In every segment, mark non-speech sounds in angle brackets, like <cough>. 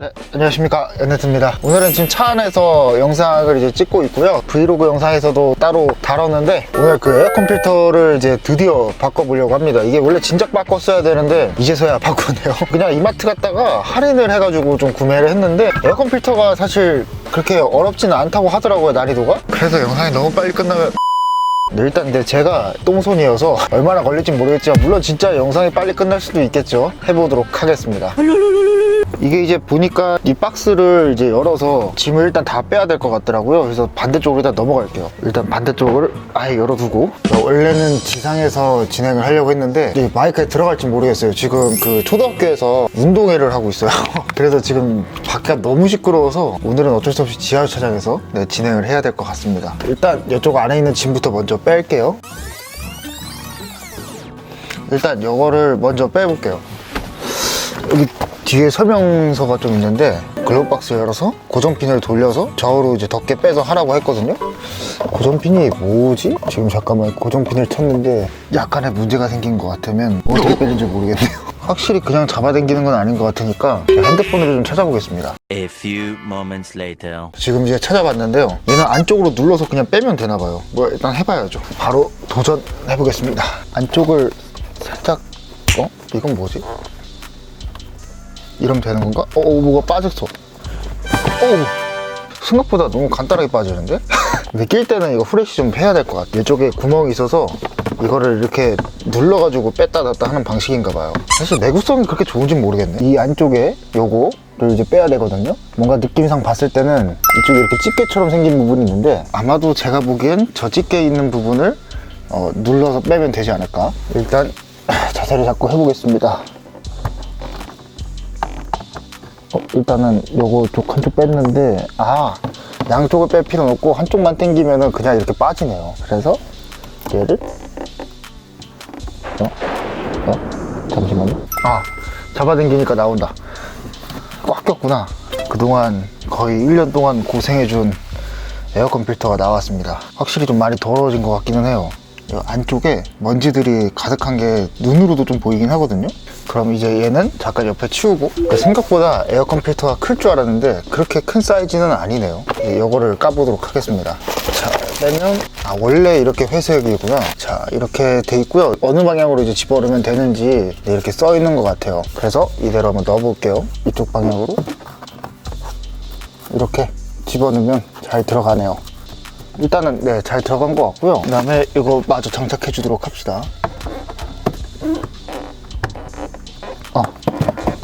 네, 안녕하십니까. 연네트입니다. 오늘은 지금 차 안에서 영상을 이제 찍고 있고요. 브이로그 영상에서도 따로 다뤘는데 오늘 그 에어컨 필터를 이제 드디어 바꿔보려고 합니다. 이게 원래 진작 바꿨어야 되는데 이제서야 <laughs> 바꾸네요. 그냥 이마트 갔다가 할인을 해가지고 좀 구매를 했는데 에어컨 필터가 사실 그렇게 어렵지는 않다고 하더라고요 난이도가. 그래서 영상이 너무 빨리 끝나면 <laughs> 네, 일단 근데 제가 똥손이어서 얼마나 걸릴지 모르겠지만 물론 진짜 영상이 빨리 끝날 수도 있겠죠. 해보도록 하겠습니다 이게 이제 보니까 이 박스를 이제 열어서 짐을 일단 다 빼야 될 것 같더라고요. 그래서 반대쪽으로 일단 넘어갈게요. 일단 반대쪽을 아예 열어두고. 원래는 지상에서 진행을 하려고 했는데 이 마이크에 들어갈지 모르겠어요. 지금 그 초등학교에서 운동회를 하고 있어요. <laughs> 그래서 지금 밖에 너무 시끄러워서 오늘은 어쩔 수 없이 지하 주차장에서 네, 진행을 해야 될 것 같습니다. 일단 이쪽 안에 있는 짐부터 먼저 뺄게요. 일단 이거를 먼저 빼볼게요. 여기 뒤에 설명서가 좀 있는데 글로박스 열어서 고정핀을 돌려서 좌우로 이제 덮개 빼서 하라고 했거든요 고정핀이 뭐지? 지금 잠깐만 고정핀을 쳤는데 약간의 문제가 생긴 것 같으면 어떻게 빼는지 모르겠네요 <laughs> 확실히 그냥 잡아당기는 건 아닌 것 같으니까 핸드폰으로 좀 찾아보겠습니다 A few moments later. 지금 이제 찾아봤는데요 얘는 안쪽으로 눌러서 그냥 빼면 되나 봐요 뭐 일단 해봐야죠 바로 도전해 보겠습니다 안쪽을 살짝 어? 이건 뭐지? 이러면 되는 건가? 어, 어 뭐가 빠졌어. 어 생각보다 너무 간단하게 빠지는데? <laughs> 근데 낄 때는 이거 후레쉬 좀 해야 될 것 같아. 이쪽에 구멍이 있어서 이거를 이렇게 눌러가지고 뺐다 놨다 하는 방식인가 봐요. 사실 내구성이 그렇게 좋은지 모르겠네. 이 안쪽에 요거 를 이제 빼야 되거든요. 뭔가 느낌상 봤을 때는 이쪽에 이렇게 집게처럼 생긴 부분이 있는데 아마도 제가 보기엔 저 집게 있는 부분을 어, 눌러서 빼면 되지 않을까? 일단 <laughs> 자세를 잡고 해보겠습니다 어, 일단은 요거 쪽 한쪽 뺐는데 아 양쪽을 뺄 필요는 없고 한쪽만 당기면은 그냥 이렇게 빠지네요. 그래서 얘를 어? 어? 잠시만요. 아 잡아당기니까 나온다. 꽉 꼈구나. 그동안 거의 1년 동안 고생해준 에어컨 필터가 나왔습니다. 확실히 좀 많이 더러워진 것 같기는 해요. 이 안쪽에 먼지들이 가득한 게 눈으로도 좀 보이긴 하거든요 그럼 이제 얘는 잠깐 옆에 치우고. 생각보다 에어컨 필터가 클 줄 알았는데 그렇게 큰 사이즈는 아니네요. 이거를 까보도록 하겠습니다. 자 빼면 아 원래 이렇게 회색이구나. 자 이렇게 돼 있고요. 어느 방향으로 이제 집어넣으면 되는지 이렇게 써 있는 것 같아요. 그래서 이대로 한번 넣어 볼게요. 이쪽 방향으로. 이렇게 집어넣으면 잘 들어가네요. 일단은 네 잘 들어간 것 같고요. 그 다음에 이거 마저 장착해 주도록 합시다. 어,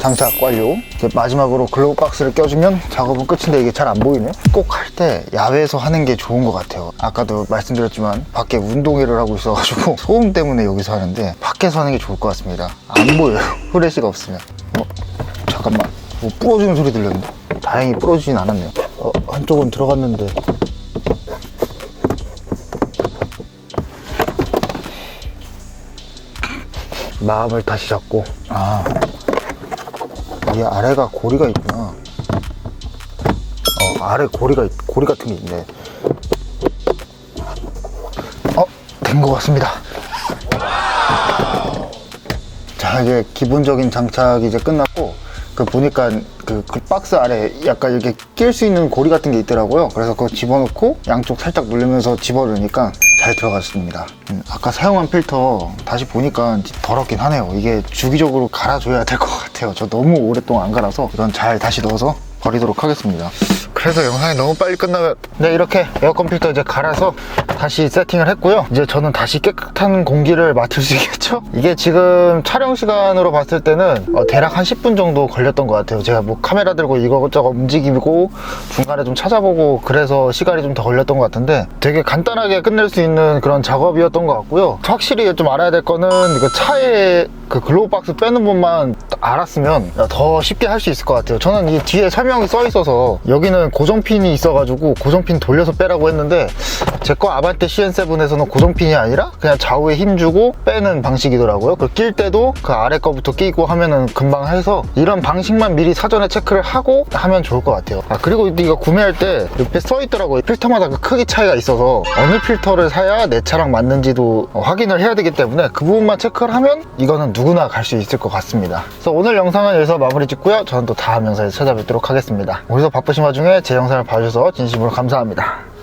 장착 완료. 이제 마지막으로 글로브 박스를 껴주면 작업은 끝인데 이게 잘 안 보이네. 꼭 할 때 야외에서 하는 게 좋은 것 같아요. 아까도 말씀드렸지만 밖에 운동회를 하고 있어가지고 <laughs> 소음 때문에 여기서 하는데 밖에서 하는 게 좋을 것 같습니다. 안 보여요. <laughs> 후레쉬가 없으면. 어, 잠깐만. 뭐 부러지는 소리 들렸는데? 다행히 부러지진 않았네요. 어, 한쪽은 들어갔는데. 마음을 다시 잡고. 아 이 아래가 고리가 있구나. 어 아래 고리가 있- 고리 같은 게 있네. 어된 것 같습니다. 자 이제 기본적인 장착이 이제 끝났고 그 보니까 그, 그 박스 아래 약간 이렇게 낄 수 있는 고리 같은 게 있더라고요. 그래서 그거 집어넣고 양쪽 살짝 누르면서 집어넣으니까 잘 들어갔습니다. 음, 아까 사용한 필터 다시 보니까 더럽긴 하네요. 이게 주기적으로 갈아줘야 될 것 같아요. 저 너무 오랫동안 안 갈아서 이건 잘 다시 넣어서 버리도록 하겠습니다 그래서 영상이 너무 빨리 끝나면 네 이렇게 에어컨 필터 이제 갈아서 다시 세팅을 했고요. 이제 저는 다시 깨끗한 공기를 맡을 수 있겠죠? 이게 지금 촬영 시간으로 봤을 때는 어, 대략 한 10분 정도 걸렸던 것 같아요. 제가 뭐 카메라 들고 이거저거 움직이고 중간에 좀 찾아보고 그래서 시간이 좀 더 걸렸던 것 같은데 되게 간단하게 끝낼 수 있는 그런 작업이었던 것 같고요. 확실히 좀 알아야 될 거는 그 차에 그 글로브 박스 빼는 분만 알았으면 더 쉽게 할 수 있을 것 같아요 저는 이 뒤에 설명이 써 있어서 여기는 고정핀이 있어가지고 고정핀 돌려서 빼라고 했는데 제 거 아반떼 CN7에서는 고정핀이 아니라 그냥 좌우에 힘 주고 빼는 방식이더라고요. 그 낄 때도 그 아래 거부터 끼고 하면은 금방 해서 이런 방식만 미리 사전에 체크를 하고 하면 좋을 것 같아요. 아 그리고 이거 구매할 때 옆에 써 있더라고요. 필터마다 그 크기 차이가 있어서 어느 필터를 사야 내 차랑 맞는지도 확인을 해야 되기 때문에 그 부분만 체크를 하면 이거는 누구나 갈 수 있을 것 같습니다. 그래서 오늘 영상은 여기서 마무리 짓고요. 저는 또 다음 영상에서 찾아뵙도록 하겠습니다. 오늘도 바쁘신 와중에 제 영상을 봐주셔서 진심으로 감사합니다.